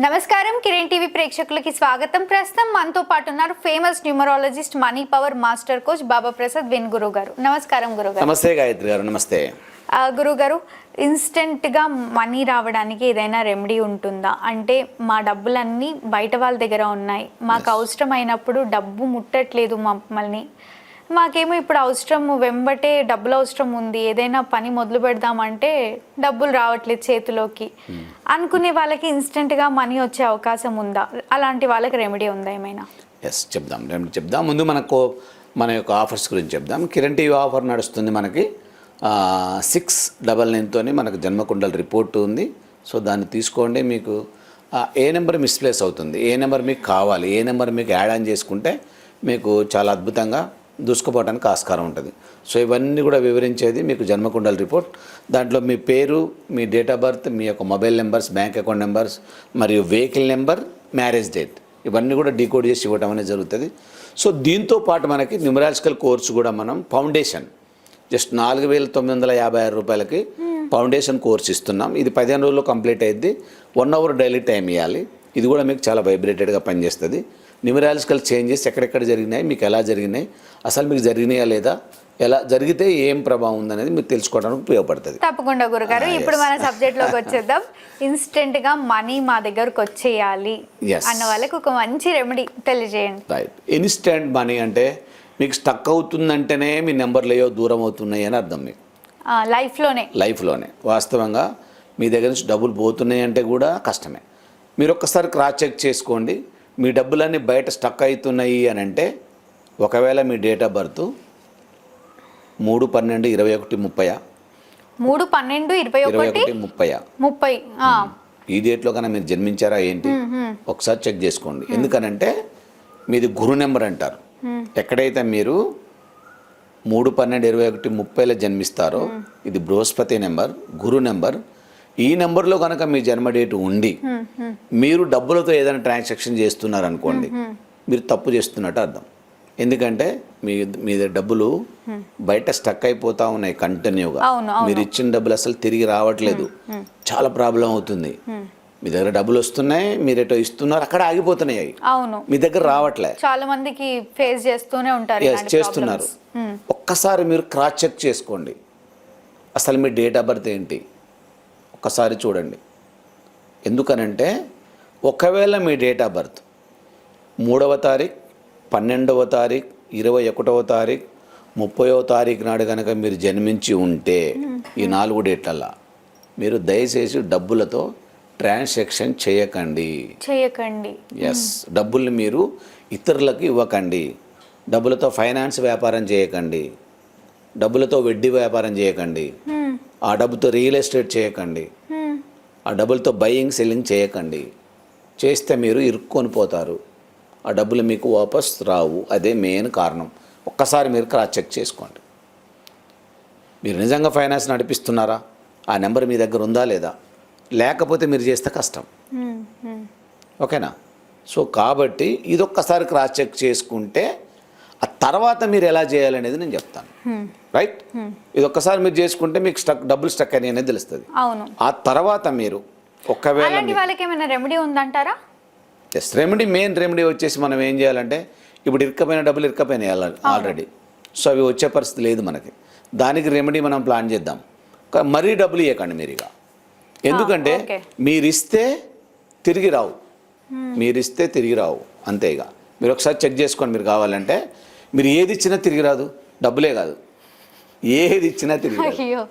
నమస్కారం కిరణ్ టీవీ ప్రేక్షకులకి స్వాగతం. ప్రస్తుతం మనతో పాటు ఉన్నారు famous numerologist money power master coach Baba Prasad when గురు గారు నమస్కారం గురుగారు నమస్తే గాయత్రి గారు నమస్తే. ఆ, గురుగారు ఇన్స్టెంట్గా మనీ రావడానికి ఏదైనా రెమెడీ ఉంటుందా? అంటే మా డబ్బులన్నీ బయట వాళ్ళ దగ్గర ఉన్నాయి. మాకు అవసరమైనప్పుడు డబ్బు ముట్టట్లేదు మమ్మల్ని. మాకేమో ఇప్పుడు అవసరం వెంబటే డబ్బులు అవసరం ఉంది. ఏదైనా పని మొదలు పెడదామంటే డబ్బులు రావట్లేదు చేతిలోకి. అనుకునే వాళ్ళకి ఇన్స్టెంట్గా మనీ వచ్చే అవకాశం ఉందా? అలాంటి వాళ్ళకి రెమెడీ ఉందా ఏమైనా? ఎస్ చెప్దాం. రేపు చెప్దాం. ముందు మనకు మన యొక్క ఆఫర్స్ గురించి చెప్దాం. కిరణ్ టీవీ ఆఫర్ నడుస్తుంది మనకి. సిక్స్ డబల్ నైన్తోని మనకు జన్మకుండల రిపోర్ట్ ఉంది. సో దాన్ని తీసుకోండి. మీకు ఏ నెంబర్ మిస్ప్లేస్ అవుతుంది? ఏ నెంబర్ మీకు కావాలి? ఏ నెంబర్ మీకు యాడ్ ఆన్ చేసుకుంటే మీకు చాలా అద్భుతంగా దూసుకుపోవడానికి ఆస్కారం ఉంటుంది. సో ఇవన్నీ కూడా వివరించేది మీకు జన్మకుండల రిపోర్ట్. దాంట్లో మీ పేరు మీ డేట్ ఆఫ్ బర్త్ మీ యొక్క mobile numbers bank account numbers మరియు వెహికల్ నెంబర్ మ్యారేజ్ డేట్. ఇవన్నీ కూడా డీకోడ్ చేసి ఇవ్వడం అనేది జరుగుతుంది. సో దీంతో పాటు మనకి న్యూమరాలజికల్ కోర్సు కూడా మనం ఫౌండేషన్. జస్ట్ నాలుగు వేల తొమ్మిది వందల యాభై ఆరు రూపాయలకి ఫౌండేషన్ కోర్స్ ఇస్తున్నాం. ఇది పదిహేను రోజుల్లో కంప్లీట్ అయ్యింది వన్ అవర్ డైలీ టైం ఇవ్వాలి ఇది కూడా మీకు చాలా వైబ్రేటెడ్గా పనిచేస్తుంది. న్యూమరాలజికల్ చేంజెస్ ఎక్కడెక్కడ జరిగినాయి మీకు ఎలా జరిగినాయి అసలు మీకు జరిగినాయా లేదా ఎలా జరిగితే ఏం ప్రభావం ఉందనేది మీరు తెలుసుకోవడానికి ఉపయోగపడుతుంది. తప్పకుండా గురుగారు Ah, ఇప్పుడు. మన సబ్జెక్ట్లోకి వచ్చేద్దాం. ఇన్స్టెంట్గా మనీ మా దగ్గరకు వచ్చేయాలి. అన్న వాళ్ళకి ఒక మంచి రెమెడీ తెలియజేయండి. రైట్ ఇన్స్టెంట్ మనీ అంటే మీకు స్టక్ అవుతుందంటేనే మీ నెంబర్లు ఏవో దూరం అవుతున్నాయి అని అర్థం మీకు. లైఫ్లోనే లైఫ్లోనే. వాస్తవంగా మీ దగ్గర నుంచి డబ్బులు పోతున్నాయి అంటే కూడా కష్టమే. మీరు ఒక్కసారి క్రాస్ చెక్ చేసుకోండి. మీ డబ్బులన్నీ బయట స్టక్ అవుతున్నాయి అని అంటే ఒకవేళ మీ డేట్ ఆఫ్ బర్త్ మూడు పన్నెండు ఇరవై ఒకటి ముప్పయా మూడు పన్నెండు ఇరవై ఒకటి ముప్పయా ముప్పై ఈ డేట్లో కన్నా మీరు జన్మించారా ఏంటి? ఒకసారి చెక్ చేసుకోండి. ఎందుకనంటే మీది గురు నెంబర్ అంటారు. ఎక్కడైతే మీరు మూడు పన్నెండు ఇరవై ఒకటి ముప్పైలో జన్మిస్తారో ఇది బృహస్పతి నెంబర్ గురు నెంబర్ ఈ నెంబర్లో కనుక మీ జన్మ డేట్ ఉండి మీరు డబ్బులతో ఏదైనా ట్రాన్సాక్షన్ చేస్తున్నారు అనుకోండి మీరు తప్పు చేస్తున్నట్టు అర్థం. ఎందుకంటే మీ మీ డబ్బులు బయట స్టక్ అయిపోతా ఉన్నాయి కంటిన్యూగా. మీరు ఇచ్చిన డబ్బులు అసలు తిరిగి రావట్లేదు. చాలా ప్రాబ్లం అవుతుంది. మీ దగ్గర డబ్బులు వస్తున్నాయి మీరు ఎటో ఇస్తున్నారు అక్కడ ఆగిపోతున్నాయి అవి. అవును. మీ దగ్గర రావట్లే. చాలా మందికి ఫేస్ చేస్తూనే ఉంటారు చేస్తున్నారు. ఒక్కసారి మీరు క్రాస్ చెక్ చేసుకోండి. అసలు మీ డేట్ ఆఫ్ బర్త్ ఏంటి? ఒక్కసారి చూడండి. ఎందుకనంటే ఒకవేళ మీ డేట్ ఆఫ్ బర్త్ మూడవ తారీఖు పన్నెండవ తారీఖు ఇరవై ఒకటవ తారీఖు ముప్పైవ తారీఖు నాడు కనుక మీరు జన్మించి ఉంటే ఈ నాలుగు డేట్లల్లా మీరు దయచేసి డబ్బులతో ట్రాన్సాక్షన్ చేయకండి. చేయకండి. ఎస్ డబ్బుల్ని మీరు ఇతరులకు ఇవ్వకండి. డబ్బులతో ఫైనాన్స్ వ్యాపారం చేయకండి. డబ్బులతో వడ్డీ వ్యాపారం చేయకండి. ఆ డబ్బుతో రియల్ ఎస్టేట్ చేయకండి. ఆ డబ్బులతో బయింగ్ సెల్లింగ్ చేయకండి. చేస్తే మీరు ఇరుక్కొని పోతారు. ఆ డబ్బులు మీకు వాపస్ రావు. అదే మెయిన్ కారణం. ఒక్కసారి మీరు క్రాస్ చెక్ చేసుకోండి. మీరు నిజంగా ఫైనాన్స్ నడిపిస్తున్నారా? ఆ నెంబర్ మీ దగ్గర ఉందా లేదా? లేకపోతే మీరు చేస్తే కష్టం. ఓకేనా? సో కాబట్టి ఇదొక్కసారి క్రాస్ చెక్ చేసుకుంటే తర్వాత మీరు ఎలా చేయాలనేది నేను చెప్తాను. రైట్? ఇది ఒక్కసారి మీరు చేసుకుంటే మీకు స్టక్ డబ్బులు స్టక్ అని అనేది తెలుస్తుంది. అవును. ఆ తర్వాత మీరు ఒకవేళ అలాంటి వాళ్ళకి ఏమైనా రెమెడీ ఉందంటారా? ఎస్ రెమెడీ మెయిన్ రెమెడీ వచ్చేసి మనం ఏం చేయాలంటే ఇప్పుడు ఇరుక్కపోయిన డబ్బులు ఇరుక్కపోయినాయి ఆల్రెడీ. సో అవి వచ్చే పరిస్థితి లేదు మనకి. దానికి రెమెడీ మనం ప్లాన్ చేద్దాం. మరీ డబ్బులు ఇవ్వకండి మీరు ఇక. ఎందుకంటే ఓకే. మీరు ఇస్తే తిరిగి రావు. మీరు ఇస్తే తిరిగి రావు. అంతే ఇక. మీరు ఒకసారి చెక్ చేసుకోండి మీరు కావాలంటే మీరు ఏది ఇచ్చినా తిరిగి రాదు. డబ్బులే కాదు. ఏది ఇచ్చినా తిరిగి రాదు.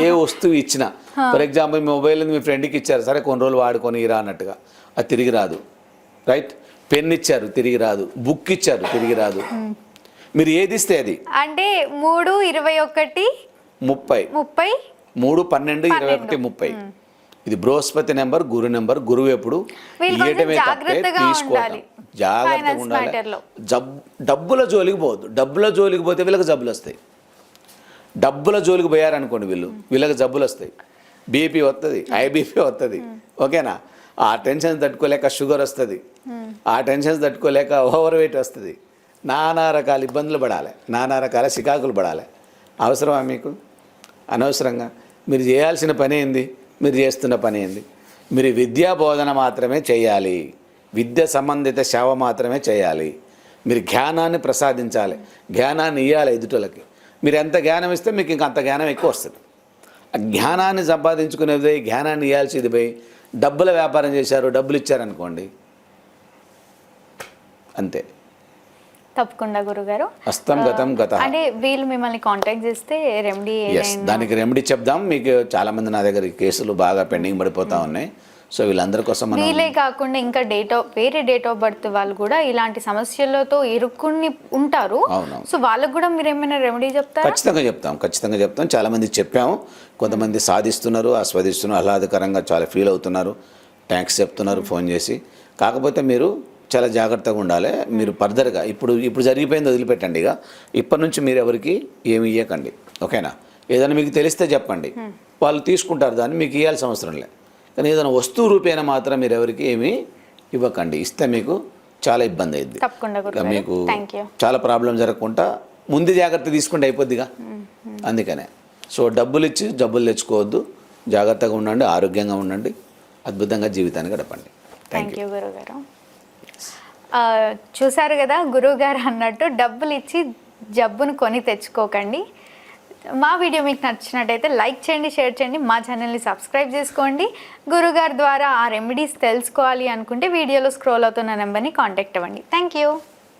ఏ వస్తువు ఇచ్చినా. ఫర్ ఎగ్జాంపుల్ మీ మొబైల్ మీ ఫ్రెండ్కి ఇచ్చారు. సరే కొన్ని రోజులు వాడుకొని ఇరా అన్నట్టుగా. అది తిరిగి రాదు. రైట్? పెన్ ఇచ్చారు తిరిగి రాదు. బుక్ ఇచ్చారు తిరిగి రాదు. మీరు ఏది ఇస్తే అది? అంటే మూడు ఇరవై ఒకటి ముప్పై. ముప్పై మూడు పన్నెండు ఇరవై ఒకటి ముప్పై. ఇది బృహస్పతి నెంబర్ గురు నెంబర్ గురువు ఎప్పుడు? తప్పే జాగ్రత్తగా ఉండాలి. జాగ్రత్తగా. జబ్ డబ్బుల జోలికి పోవద్దు. డబ్బుల జోలికి పోతే వీళ్ళకి జబ్బులు వస్తాయి. డబ్బుల జోలికి పోయారనుకోండి వీళ్ళు. వీళ్ళకి జబ్బులు వస్తాయి. బీపీ వస్తుంది ఐబీపీ వస్తుంది ఓకేనా? ఆ టెన్షన్ తట్టుకోలేక షుగర్ వస్తుంది. ఆ టెన్షన్స్ తట్టుకోలేక ఓవర్ వెయిట్ వస్తుంది. నానా రకాల ఇబ్బందులు పడాలి. నానా రకాల చికాకులు పడాలి. అవసరమా మీకు? అనవసరంగా. మీరు చేయాల్సిన పని ఏంది? మీరు చేస్తున్న పని ఏంది? మీరు విద్యా బోధన మాత్రమే చేయాలి. విద్య సంబంధిత సేవ మాత్రమే చేయాలి. మీరు జ్ఞానాన్ని ప్రసాదించాలి. జ్ఞానాన్ని ఇవ్వాలి ఎదుటలకి మీరు ఎంత జ్ఞానం ఇస్తే మీకు ఇంక అంత జ్ఞానం ఎక్కువ వస్తుంది. జ్ఞానాన్ని సంపాదించుకునేది పోయి జ్ఞానాన్ని ఇవ్వాల్సింది పోయి డబ్బుల వ్యాపారం చేశారు డబ్బులు ఇచ్చారనుకోండి. అంతే. తప్పకుండా గురుగారు. అస్తం గతం గత. అంటే వీళ్ళు మిమ్మల్ని కాంటాక్ట్ చేస్తే రెమెడీ దానికి రెమెడీ చెప్దాం. మీకు చాలామంది నా దగ్గర కేసులు బాగా పెండింగ్ పడిపోతూ ఉన్నాయి. సో వీళ్ళందరి కోసం వీలే కాకుండా ఇంకా డేట్ ఆఫ్ వేరే డేట్ ఆఫ్ బర్త్ వాళ్ళు కూడా ఇలాంటి సమస్యలతో ఇరుక్కుని ఉంటారు. సో వాళ్ళకు కూడా మీరు ఏమైనా రెమెడీ చెప్తారా? ఖచ్చితంగా చెప్తాం. ఖచ్చితంగా చెప్తాం. చాలామంది చెప్పాము. కొంతమంది సాధిస్తున్నారు ఆస్వాదిస్తున్నారు ఆహ్లాదకరంగా చాలా ఫీల్ అవుతున్నారు. థ్యాంక్స్ చెప్తున్నారు ఫోన్ చేసి. కాకపోతే మీరు చాలా జాగ్రత్తగా ఉండాలి. మీరు ఫర్దర్గా ఇప్పుడు ఇప్పుడు జరిగిపోయింది వదిలిపెట్టండి ఇక. ఇప్పటి నుంచి మీరు ఎవరికి ఏమి ఇవ్వకండి ఓకేనా? ఏదైనా మీకు తెలిస్తే చెప్పండి. వాళ్ళు తీసుకుంటారు దాన్ని మీకు ఇవ్వాల్సిన అవసరం లేదు కానీ ఏదైనా వస్తువు రూపేణ మాత్రం మీరు ఎవరికి ఏమీ ఇవ్వకండి. ఇస్తే మీకు చాలా ఇబ్బంది అయింది మీకు చాలా ప్రాబ్లం జరగకుండా ముందు జాగ్రత్త తీసుకుంటే అయిపోద్దిగా అందుకనే. సో డబ్బులు ఇచ్చి డబ్బులు తెచ్చుకోవద్దు. జాగ్రత్తగా ఉండండి ఆరోగ్యంగా ఉండండి. అద్భుతంగా జీవితాన్ని గడపండి. థ్యాంక్ థ్యాంక్ యూ గురుగారు. చూశారు కదా గురువుగారు అన్నట్టు డబ్బులు ఇచ్చి జబ్బును కొని తెచ్చుకోకండి. మా వీడియో మీకు నచ్చినట్టయితే లైక్ చేయండి షేర్ చేయండి మా ఛానల్ని సబ్స్క్రైబ్ చేసుకోండి. గురుగారి ద్వారా ఆ రెమెడీస్ తెలుసుకోవాలి అనుకుంటే వీడియోలో స్క్రోల్ అవుతున్న నెంబర్ని కాంటాక్ట్ అవ్వండి. Thank you.